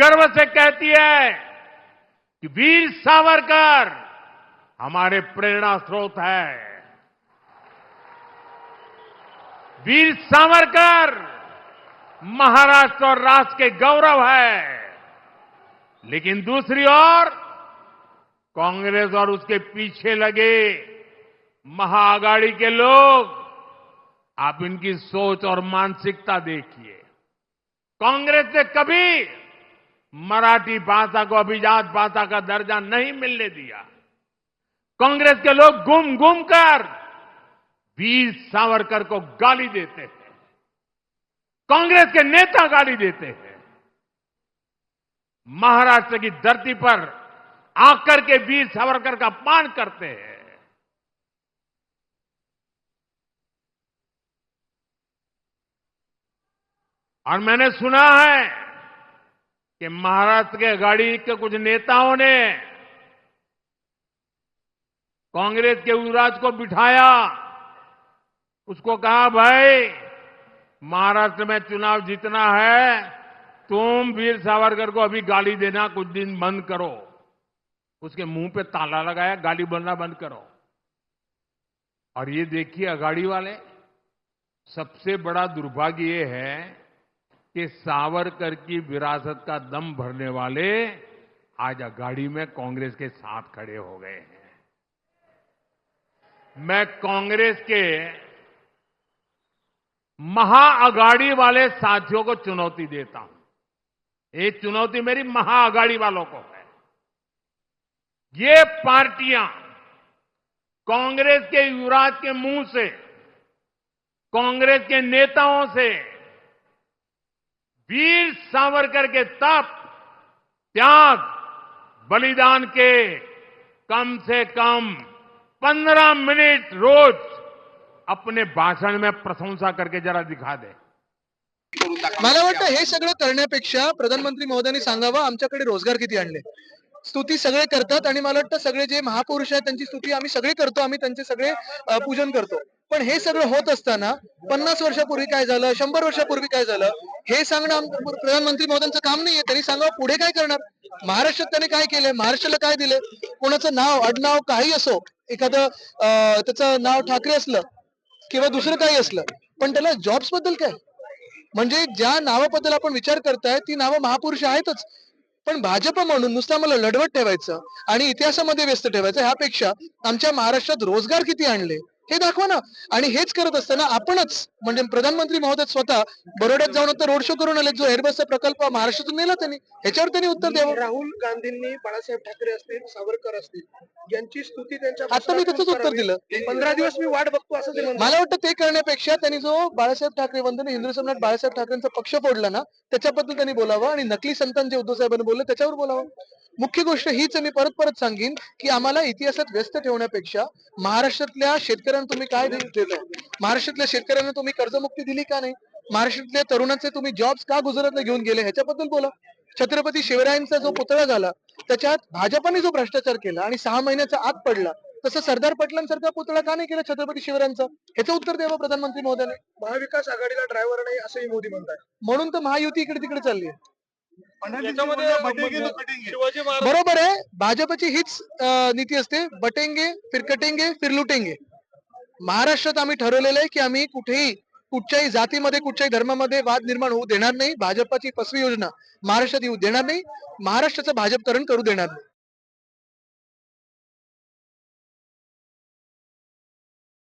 गर्व से कहती है कि वीर सावरकर हमारे प्रेरणा स्रोत है। वीर सावरकर महाराष्ट्र और राष्ट्र के गौरव है। लेकिन दूसरी ओर कांग्रेस और उसके पीछे लगे महाआघाड़ी के लोग, आप इनकी सोच और मानसिकता देखिए। कांग्रेस ने कभी मराठी भाषा को, अभिजात भाषा का दर्जा नहीं मिलने दिया। कांग्रेस के लोग गुम गुम कर वीर सावरकर को गाली देते हैं। कांग्रेस के नेता गाली देते हैं। महाराष्ट्र की धरती पर आकर के वीर सावरकर का अपमान करते हैं। और मैंने सुना है कि महाराष्ट्र के गाड़ी के कुछ नेताओं ने कांग्रेस के युवराज को बिठाया। उसको कहा, भाई, महाराष्ट्र में चुनाव जीतना है, तुम वीर सावरकर को अभी गाली देना, कुछ दिन बंद करो। उसके मुँह पे ताला लगाया, गाली बोलना बंद करो। और ये देखिए, अगाड़ी वाले, सबसे बड़ा दुर्भाग्य ये है कि सावरकर की विरासत का दम भरने वाले आज अगाड़ी में कांग्रेस के साथ खड़े हो गए हैं। मैं कांग्रेस के महाअगाड़ी वाले साथियों को चुनौती देता हूँ। ये चुनौती मेरी महाअगाड़ी वालों को है। ये पार्टियाँ कांग्रेस के युवराज के मुँह से, कांग्रेस के नेताओं से वीर सावरकर के तप, त्याग, बलिदान के कम से कम पंद्रह मिनट रोज अपने भाषण में प्रशंसा करके जरा दिखा दे। मला वाटतं हे सगळं करण्यापेक्षा प्रधानमंत्री महोदयांनी सांगावं, आमच्याकडे रोज़गार किती आणले? स्तुती सगळे करतात आणि मला वाटतं सगळे जे महापुरुष आहेत त्यांची स्तुती आम्ही सगळे करतो आम्ही त्यांचे सगळे पूजन करतो. पण हे सगळं होत असताना पन्नास वर्षापूर्वी काय झालं शंभर वर्षापूर्वी काय झालं हे सांगणं प्रधानमंत्री महोदयांचं काम नाहीये त्यांनी सांगावं पुढे काय करणार? महाराष्ट्रात त्याने काय केलंय? महाराष्ट्राला काय दिले कोणाचं नाव आडनाव काही असो एखादं त्याचं नाव ठाकरे असलं किंवा दुसरं काही असलं पण त्याला जॉब्सबद्दल काय? म्हणजे ज्या नावाबद्दल आपण विचार करताय ती नावं महापुरुष आहेतच. पण भाजप म्हणून नुसतं मला लढवत ठेवायचं आणि इतिहासामध्ये व्यस्त ठेवायचं ह्यापेक्षा आमच्या महाराष्ट्रात रोजगार किती आणले? हे दाखवा ना. आणि हेच करत असताना आपणच म्हणजे प्रधानमंत्री महोदय स्वतः बरोड्यात जाऊन आता रोड शो करून आले. जो एअरबसचा प्रकल्प महाराष्ट्रातून नेला त्यांनी. ह्याच्यावर त्यांनी उत्तर द्यावं. राहुल गांधींनी बाळासाहेब ठाकरे असतील सावरकर असतील यांची स्तुती त्यांच्या आता मी त्याचंच उत्तर दिलं. पंधरा दिवस मी वाट बघतो असं ते. मला वाटतं ते करण्यापेक्षा त्यांनी जो बाळासाहेब ठाकरे वंदन हिंदू सम्राट बाळासाहेब ठाकरेंचा पक्ष फोडला ना त्याच्याबद्दल त्यांनी बोलावं आणि नकली संतान जे उद्धव साहेबांनी बोलले त्याच्यावर बोलावं. मुख्य गोष्ट हीच मी परत परत सांगेन की आम्हाला इतिहासात व्यस्त ठेवण्यापेक्षा महाराष्ट्रातल्या शेतकऱ्यांना तुम्ही काय दे- देताय महाराष्ट्रातल्या शेतकऱ्यांना तुम्ही कर्जमुक्ती दिली का नाही? महाराष्ट्रातल्या तरुणांचे तुम्ही जॉब्स का गुजरातला घेऊन गेले? ह्याच्याबद्दल बोला. छत्रपती शिवरायांचा जो पुतळा झाला त्याच्यात भाजपाने जो भ्रष्टाचार केला आणि सहा महिन्याचा आत पडला तसं सरदार पटलांसारखा पुतळा का नाही केला छत्रपती शिवरायांचा? ह्याचं उत्तर द्यावं प्रधानमंत्री महोदयाने. महाविकास आघाडीला ड्रायव्हर नाही असंही मोदी म्हणतात म्हणून तर महायुती इकडे तिकडे चालली आहे. बरोबर आहे. भाजपची हीच नीती असते. बटेंगे फिर कटेंगे फिर लुटेंगे. महाराष्ट्रात आम्ही ठरवलेलं आहे की आम्ही कुठेही कुठच्याही जातीमध्ये कुठच्याही धर्मामध्ये वाद निर्माण होऊ देणार नाही. भाजपाची फसवी योजना महाराष्ट्रात येऊ देणार नाही. महाराष्ट्राचं भाजपकरण करू देणार नाही.